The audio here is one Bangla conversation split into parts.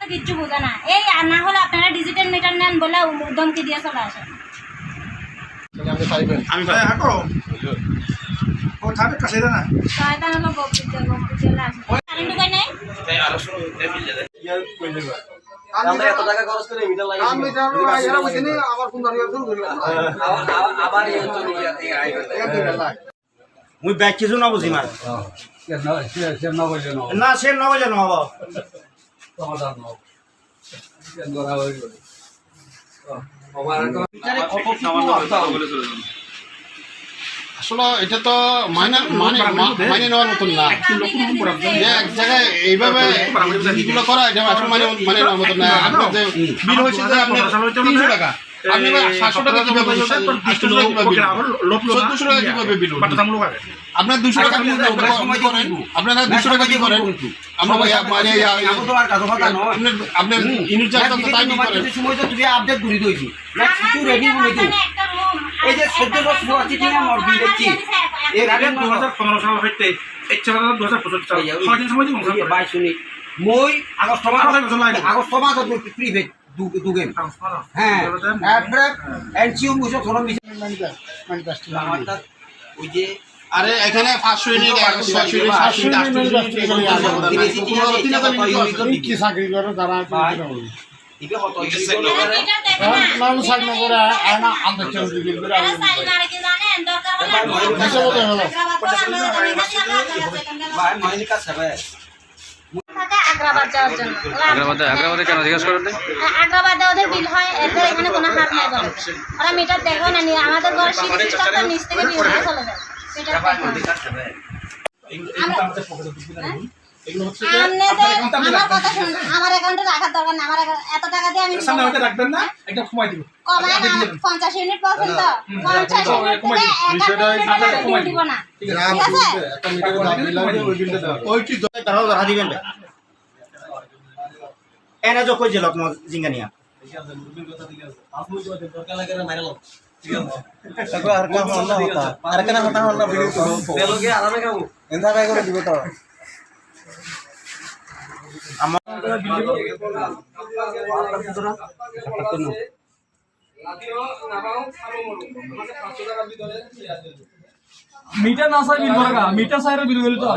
কিচ্ছু বোঝে না এই না হলে আপনারা ডিজিটাল মিটার নেন বলে ধমকি দিয়ে চলে আসেন আমি হাঁটো ও থাকবে কাছে না শয়তান হলো বকতে বকতে চলে আসে কারেন্ট ঢুকায় নেই আমরা এত টাকা খরচ করে মিটার লাগাই আমি জানো এরা বুঝিনি আবার কোন দাঁড়িয়ে শুরু করি আবার এই অঞ্চলে এই আইবে মুই ব্যাগ কিছু না বুঝি মা না সে নবজে নহব আসলে এটা তো মানে মানে মানে নেওয়ার মতন না। এক জায়গায় এইভাবে করা এটা আসলে মানে মানে নেওয়ার মতন না। বিল হয়েছে যে আপনার তিনশো টাকা। আপনার দুশো টাকা কি আপনারা দুশো টাকা কি করেন? আপনার আপনার ইউনিট চার্জ তাই কি করেন? সময় তো তুমি আপডেট করে দিয়েছি কিছু রেডি করে দিই এই যে চোদ্দ বছর আছে ঠিক আমার বিল দেখছি এর আগে দু হাজার পনেরো সাল হইতে ইচ্ছা দু হাজার পঁচিশ সাল। ছয় দিন সময় শুনি মই আগস্ট মাস আরও বছর লাগে। আগস্ট মাস প্রিভেট দু গেম হ্যাঁ এনসিও মুসো কোনো ওই যে আরে এখানে ইউনিট ইউনিট ইউনিট কি চাকরি করে তারা দরকার হলে হিসাব মতো হলো। ভাই মাইনি কাজ হবে থাকে আগ্রাবাদ যাওয়ার জন্য। আগ্রাবাদে আগ্রাবাদে কেন জিজ্ঞাসা করেন আগ্রাবাদে ওদের বিল হয় এদের এখানে কোনো হাত নাই বলে। ওরা মিটার দেখো না নিয়ে আমাদের ঘর শীত সিস্টেমটা নিচ থেকে বিল হয়ে চলে যায়। মিটার দেখো না। কাজ হবে আমনে যে আমার কথা শুনুন আমার অ্যাকাউন্টে রাখার দরকার না আমার এত টাকা দিয়ে আমি রাখবেন না একটা কমাই দিব। কমায় না পঞ্চাশ ইউনিট পর্যন্ত পঞ্চাশ ইউনিট থেকে এক হাজার দিব না। ঠিক আছে? ওইটি তারাও ধরা দিবেন। এনে যো কই যে লক জিঙ্গানিয়া বেলগে আরামে খাব। মিটার না চাই বিল করে মিটার চাইরে বিল করে তো।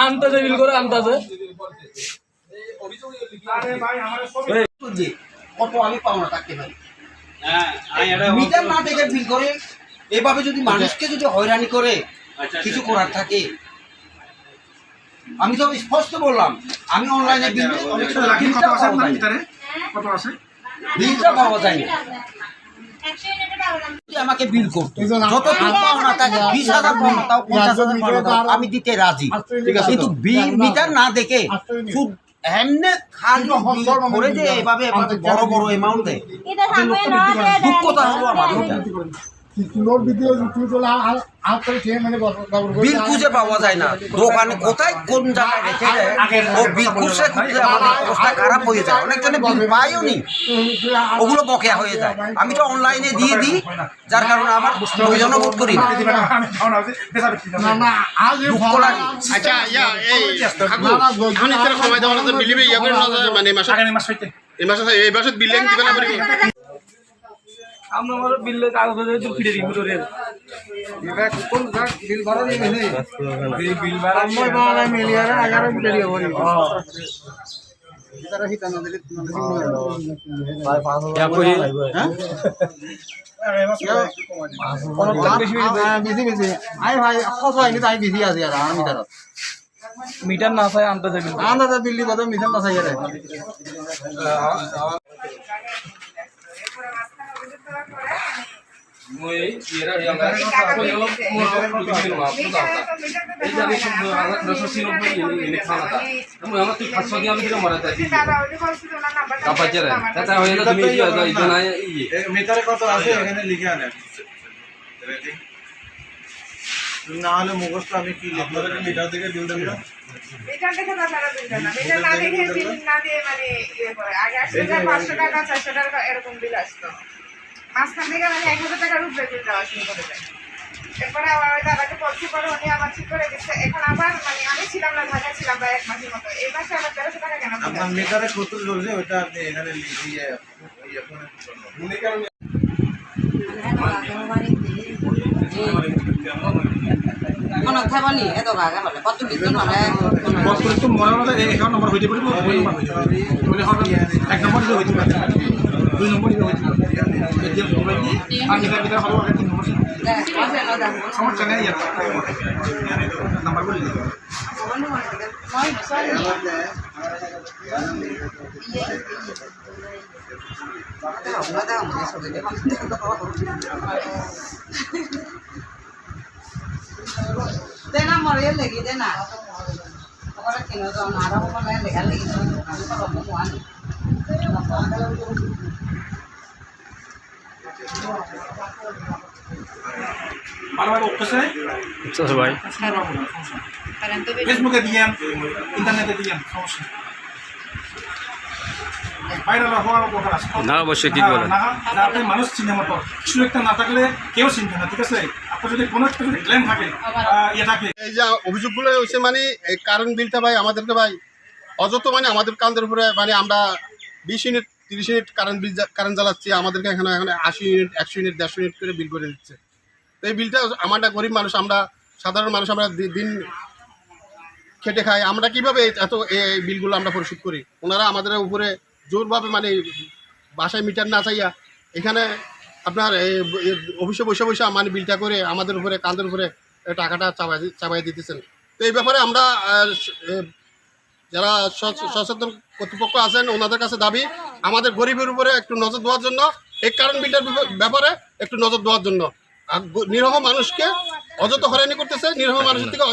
আনতাছে বিল করে আনতাছে যে কত আমি পাবো থাকতে পারি মিটার না দেখে বিল করে এভাবে যদি মানুষকে যদি হয়রানি করে কিছু করার থাকে। আমি তো স্পষ্ট বললাম আমি অনলাইনে বিলটা পাওয়া যায় না। যদি আমাকে বিল করতো যত টাকা পাওনা থাকে বিশ হাজার পাওনা তাও পঞ্চাশ হাজার পাওনা আমি দিতে রাজি। ঠিক আছে। কিন্তু বিল মিটার না দেখে এমনি বিল করে যে এভাবে এভাবে বড় বড় অ্যামাউন্ট দেয়। এটা সামনে দুঃখতা হলো আমার মানে বিল খুঁজে পাওয়া যায় না। দোকানে কোথায় কোন জায়গায় রেখে দেয়? ও বিল খুঁজে খুঁজে আমাদের অবস্থা খারাপ হয়ে যায়। অনেকজনে বিল পাইও নি। ওগুলো বকেয়া হয়ে যায়। আমি তো অনলাইনে দিয়ে দিই যার কারণে আমার প্রয়োজনও বোধ করি আচ্ছা মানে এই মাসে এই মাসে এই বিলিং। দিবেন আমরা আমার বিলের কাগজ তো ফিরে দিব তোরে আমার বাবা আগারে বিলি হরি বেশি বেশি আই ভাই খস হয়নি তাই বেশি আছে আর আমি তার মিটার না চাই আনতাছে বিল। আন্দাজে বিল্লি বাদে মিশন না চাই না হলে মুখস্থ আমি কি মিটার থেকে বিল না এটা দেখে তাছাড়া বিল না। এটা না দেখে বিল না দিয়ে মানে আগে টাকা এরকম বিল আসতো। মাঝখান থেকে মানে এক হাজার টাকার উপরে বিল দেওয়া শুরু করে দেয়। এরপরে আবার ওই দাদাকে বলছি পরে উনি আবার ঠিক করে দিচ্ছে। এখন আবার মানে আমি ছিলাম না ঢাকা ছিলাম প্রায় এক মাসের মতো। এই মাসে আবার তেরোশো টাকা কেন আপনার মিটারে কত চলছে ওইটা আপনি এখানে হ'ল। এক নম্বৰ দিলে হৈ দিব দুই দি দিব মরে লেগে দেনা। ওরা কিনো তো আরও মানে লেখা লেগে ভাই। ফেসবুকে দিয়াম ইন্টারনেটে দিয়াম সমস্যা না অবশ্যই ঠিক বলেন। আপনি মানুষ চিনে মতো। কিছু একটা না থাকলে কেউ চিনবে না ঠিক আছে? আপনার যদি কোনো একটা যদি ক্লেম থাকে আহ, ইয়ে থাকে। এই যে অভিযোগগুলো হচ্ছে মানে এই কারেন্ট বিলটা ভাই আমাদেরকে ভাই অযথ মানে আমাদের কান্দের উপরে মানে আমরা বিশ ইউনিট তিরিশ ইউনিট কারেন্ট বিল কারেন্ট জ্বালাচ্ছি, আমাদেরকে এখানে এখানে আশি ইউনিট একশো ইউনিট দেড়শো ইউনিট করে বিল করে দিচ্ছে। তো এই বিলটা আমরা গরিব মানুষ, আমরা সাধারণ মানুষ, আমরা দিন খেটে খাই। আমরা কীভাবে এত এই বিলগুলো আমরা পরিশোধ করি? ওনারা আমাদের উপরে জোরভাবে মানে বাসায় মিটার না চাইয়া এখানে আপনার অফিসে বসে বসে মানে বিলটা করে আমাদের উপরে কান্দের উপরে টাকাটা চাপাই চাপাই দিতেছেন। তো এই ব্যাপারে আমরা যারা সচ- সচেতন কর্তৃপক্ষ আছেন ওনাদের কাছে দাবি আমাদের গরিবের উপরে একটু নজর দেওয়ার জন্য এই কারণ বিলটার ব্যাপারে একটু নজর দেওয়ার জন্য। আর নিরহ মানুষকে অযথ হয়রানি করতেছে নিরহ মানুষের থেকে